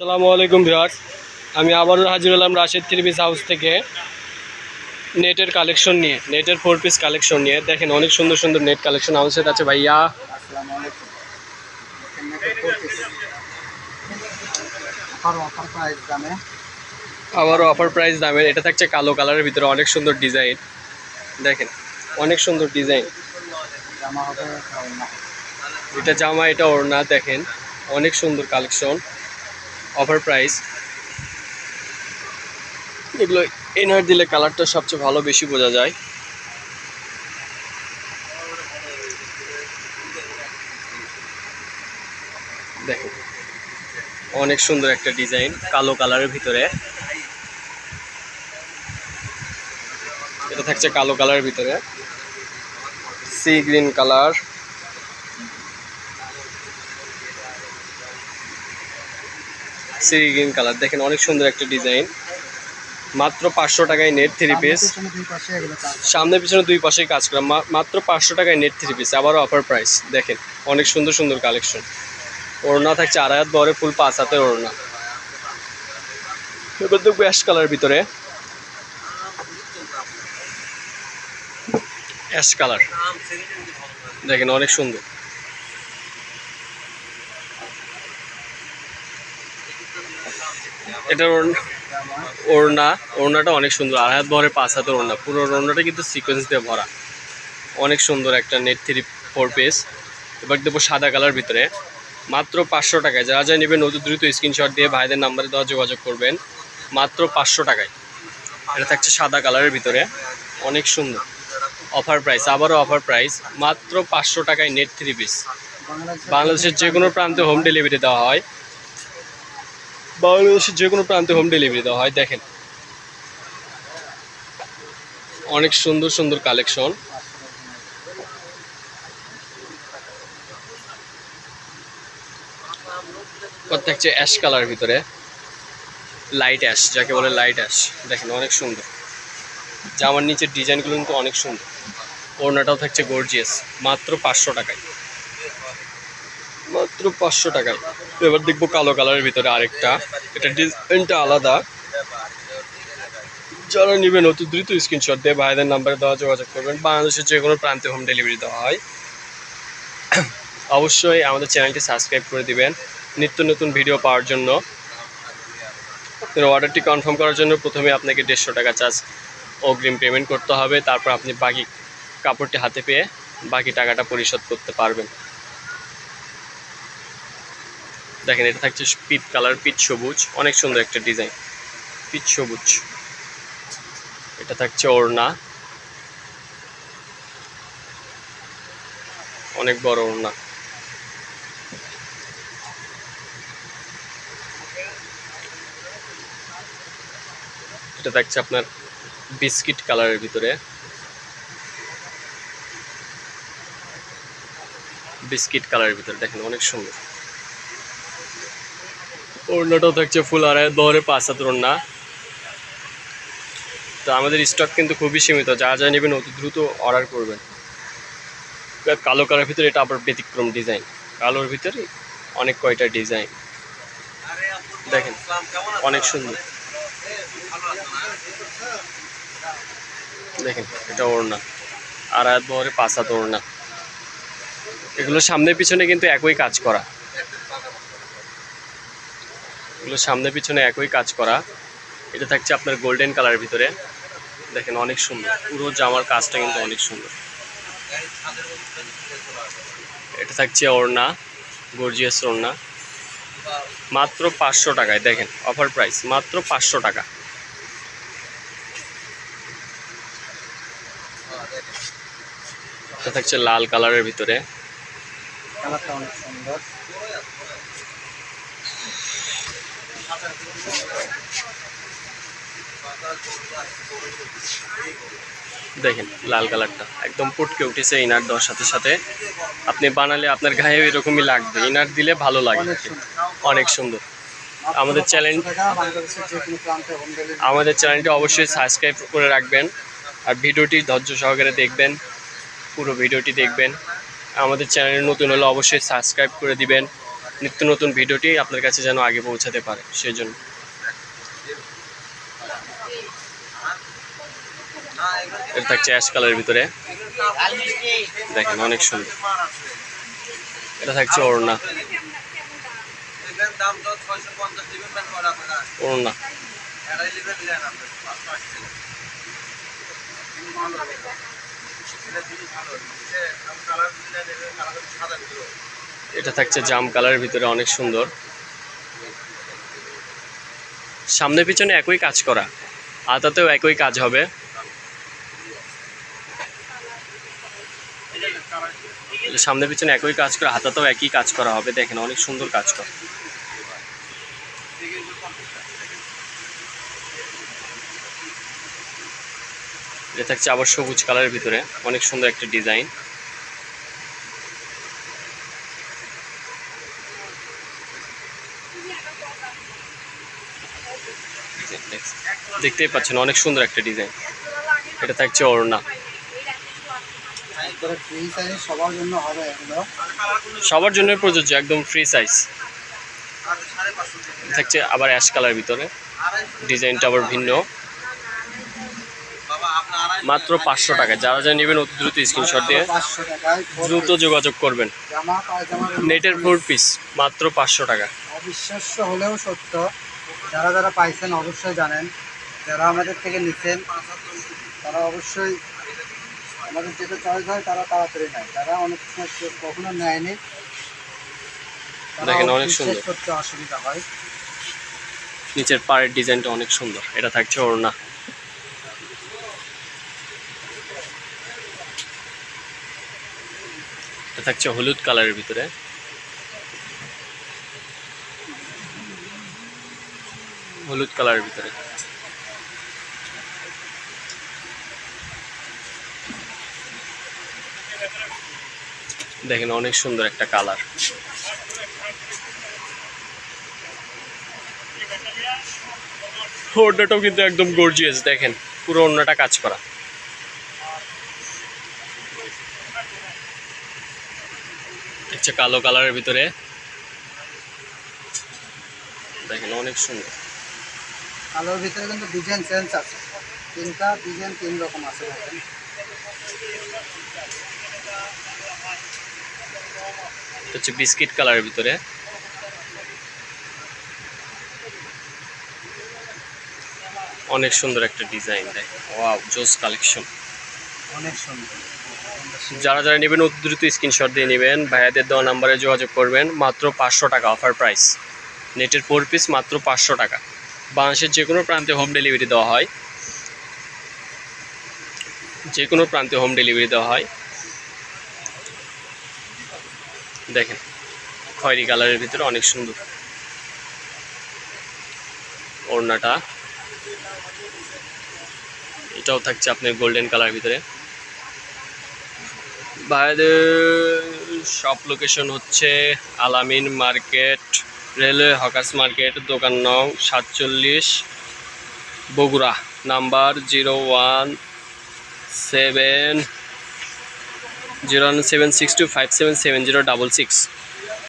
আসসালামু আলাইকুম ভিউয়ার্স। আমি আবারও হাজির হলাম রাশেদ থ্রি পিস হাউস থেকে নেটের কালেকশন নিয়ে, নেটের ফোর পিস কালেকশন নিয়ে। দেখেন, অনেক সুন্দর সুন্দর নেট কালেকশন আমার সাথে আছে ভাইয়া। আবারও অফার প্রাইস দামের এটা থাকছে কালো কালারের ভিতরে অনেক সুন্দর ডিজাইন দেখেন, অনেক সুন্দর ডিজাইন এটা জামা, এটা ওড়না, দেখেন, অনেক সুন্দর কালেকশন। অফার প্রাইস এগুলো এনার দিলে কালারটা সবচেয়ে ভালো, বেশি বোঝা যায়। দেখেন অনেক সুন্দর একটা ডিজাইন, কালো কালারের ভিতরে। এটা থাকছে কালো কালারের ভিতরে। Sea green colour sea green colour দেখেন অনেক সুন্দর একটা ডিজাইন মাত্র পাঁচশো টাকায় নেট থ্রি পিস পাশে সামনে পিছনে দুই পাশেই কাজ করা। মাত্র পাঁচশো টাকায় নেট থ্রি পিস আবারও অফার প্রাইস দেখেন অনেক সুন্দর সুন্দর কালেকশন ওড়না থাকছে আড়াই হাত বহরে ফুল পাঁচ হাতের ওড়না। এবার দেখব অ্যাশ কালার ভিতরে। অ্যাশ কালার দেখেন অনেক সুন্দর। এটার ওড়না ওড়না, ওড়নাটা অনেক সুন্দর। আড়াই হাত ভরে পাঁচ হাতের ওড়না। পুরো ওড়নাটা কিন্তু সিকোয়েন্স দিয়ে ভরা। অনেক সুন্দর একটা নেট থ্রি ফোর পিস এবার দেবো সাদা কালার ভিতরে। মাত্র পাঁচশো টাকায়। যারা যা নেবেন অতি দ্রুত স্ক্রিনশট দিয়ে ভাইদের নাম্বারে দেওয়া যোগাযোগ করবেন। মাত্র পাঁচশো টাকায়। এটা থাকছে সাদা কালারের ভিতরে। অনেক সুন্দর। অফার প্রাইস আবারও অফার প্রাইস মাত্র পাঁচশো টাকায় নেট থ্রি পিস বাংলাদেশের যে কোনো প্রান্তে হোম ডেলিভারি দেওয়া হয়। বাংলাদেশের যে কোনো প্রান্তে হোম ডেলিভারি দেওয়া হয়, দেখেন। অনেক সুন্দর সুন্দর কালেকশন প্রত্যেকটা অ্যাশ কালার ভিতরে লাইট অ্যাশ যাকে বলে লাইট অ্যাশ দেখেন অনেক সুন্দর। জামার নিচের ডিজাইনগুলো কিন্তু অনেক সুন্দর। ওড়নাটাও থাকছে গর্জিয়াস মাত্র পাঁচশো টাকায়। পাঁচশো টাকায় এবার দেখব কালো কালারের ভিতরে আরেকটা। এটা ডিজাইনটা আলাদা। যারা নেবেন অতি দ্রুত স্ক্রিনশট দিয়ে ভাইদের নাম্বারে দেওয়া যোগাযোগ করবেন। বাংলাদেশের যে কোনো প্রান্তে হোম ডেলিভারি দেওয়া হয়। অবশ্যই আমাদের চ্যানেলটি সাবস্ক্রাইব করে দিবেন। নিত্য নতুন ভিডিও পাওয়ার জন্য। অর্ডারটি কনফার্ম করার জন্য প্রথমে আপনাকে দেড়শো টাকা চার্জ অগ্রিম পেমেন্ট করতে হবে। তারপর আপনি বাকি কাপড়টি হাতে পেয়ে বাকি টাকাটা পরিশোধ করতে পারবেন। দেখেন, এটা থাকছে পিট কালার পিট সবুজ। অনেক সুন্দর একটা ডিজাইন। পিট সবুজ। এটা থাকছে ওড়না। অনেক বড় ওড়না। এটা থাকছে আপনার বিস্কিট কালারের ভিতরে। বিস্কিট কালারের ভিতরে। দেখেন, অনেক সুন্দর। ওড়নাটাও থাকছে ফুল আড়াই বহরে পাঁচ হাত ওড়না তো আমাদের স্টক কিন্তু খুবই সীমিত, যা যা নেবেন অতি দ্রুত অর্ডার করবেন। কালো কালার ভিতরে এটা আবার ব্যতিক্রম ডিজাইন কালোর ভিতরে অনেক কয়টা ডিজাইন দেখেন, অনেক সুন্দর। দেখেন, এটা ওড়না। আর হাত বহরে পাঁচ হাত ওড়না। এগুলো সামনে পিছনে কিন্তু একই কাজ করা। এগুলো সামনে পিছনে একই কাজ করা। এটা থাকছে আপনার গোল্ডেন কালারের ভিতরে। দেখেন অনেক সুন্দর। পুরো জামার কাজটা কিন্তু অনেক সুন্দর। এটা থাকছে ওড়না গর্জিয়াস ওড়না। মাত্র পাঁচশো টাকায়, দেখেন অফার প্রাইস মাত্র পাঁচশো টাকা। এটা থাকছে লাল কালারের ভিতরে। কালারটা অনেক সুন্দর। দেখেন, লাল কালারটা। একদম পুটকে উঠেছে ইনার দেওয়ার সাথে সাথে। আপনি বানালে আপনার গায়ে এরকমই লাগবে। ইনার দিলে ভালো লাগে অনেক সুন্দর। আমাদের চ্যানেল- আমাদের চ্যানেলটি অবশ্যই সাবস্ক্রাইব করে রাখবেন আর ভিডিওটি ধৈর্য সহকারে দেখবেন। পুরো ভিডিওটি দেখবেন। আমাদের চ্যানেল নতুন হলে অবশ্যই সাবস্ক্রাইব করে দিবেন। নিত্য নতুন ভিডিওটি আপনার কাছে যেন আগে পৌঁছাতে পারে, সেই জন্য। এটা থাকছে অ্যাশ কালারের ভিতরে। দেখেন, অনেক সুন্দর। এটা থাকছে ওড়না। ওড়না। এটা থাকছে জাম কালারের ভিতরে, অনেক সুন্দর। সামনে পিছনে একই কাজ করা, আতাতেও একই কাজ হবে। সামনে পিছনে একই কাজ করা হাতাতেও একই কাজ করা হবে, দেখেন অনেক সুন্দর কাজ করা। এটা থাকছে আবার সবুজ কালারের ভিতরে, অনেক সুন্দর একটা ডিজাইন। দেখতেই পাচ্ছেন, অনেক সুন্দর একটা ডিজাইন। এটা থাকছে সাইজ সবার জন্য প্রযোজ্য, একদম ফ্রি সাইজ থাকছে আবার অ্যাশ কালার ভিতরে। ডিজাইনটা আবার ভিন্ন। মাত্র পাঁচশো টাকা। যারা যারা নেবেন, অতি দ্রুত স্ক্রিনশট দিয়ে দ্রুত যোগাযোগ করবেন। নেটের ফোর পিস মাত্র পাঁচশো টাকা। অবিশ্বাস্য হলেও সত্য যারা যারা পাইছেন অবশ্যই জানেন যারা আমাদের থেকে নিচ্ছেন তারা অবশ্যই আমাদের যেটা চয়েস হয় তারা তাড়াতাড়ি নেয়। যারা অনেক সময় কখনো নেয়নি বিশ্বাস। করতে অসুবিধা হয়। নিচের পাড়ের ডিজাইনটা অনেক সুন্দর। এটা থাকছে ওড়না। এটা থাকছে হলুদ কালারের ভিতরে। হলুদ কালারের ভিতরে। দেখেন, অনেক সুন্দর একটা কালার। ওড়নাটাও কিন্তু একদম গর্জিয়াস দেখেন, পুরো ওড়নাটা কাজ করা। কালো কালারের ভিতরে। দেখেন, অনেক সুন্দর। আলোর ভিতরে কিন্তু ডিজাইন চেঞ্জ আছে। তিনটা ডিজাইন তিন রকম আছে দেখেন। হচ্ছে বিস্কিট কালারের ভিতরে। অনেক সুন্দর একটা ডিজাইন দেয় ওয়াও জোস কালেকশন অনেক সুন্দর। যারা যারা নেবেন অতি দ্রুত স্ক্রিনশট দিয়ে নেবেন। ভাইয়াদের দেওয়া নাম্বারে যোগাযোগ করবেন। মাত্র পাঁচশো টাকা অফার প্রাইস নেটের ফোর পিস মাত্র পাঁচশো টাকা। বাংলাদেশের যে কোনো প্রান্তে হোম ডেলিভারি দেওয়া হয়। যে কোনো প্রান্তে হোম ডেলিভারি দেওয়া হয়। দেখেন, খয়েরি কালারের ভিতরে অনেক সুন্দর। ওড়নাটা। এটাও থাকছে আপনার গোল্ডেন কালার ভিতরে। ভাইদের শপ লোকেশন হচ্ছে আলামিন মার্কেট। রেলওয়ে হকার্স মার্কেট, দোকান নং সাতচল্লিশ, Bogura, number zero one seven, zero seven six two five seven seven zero double six.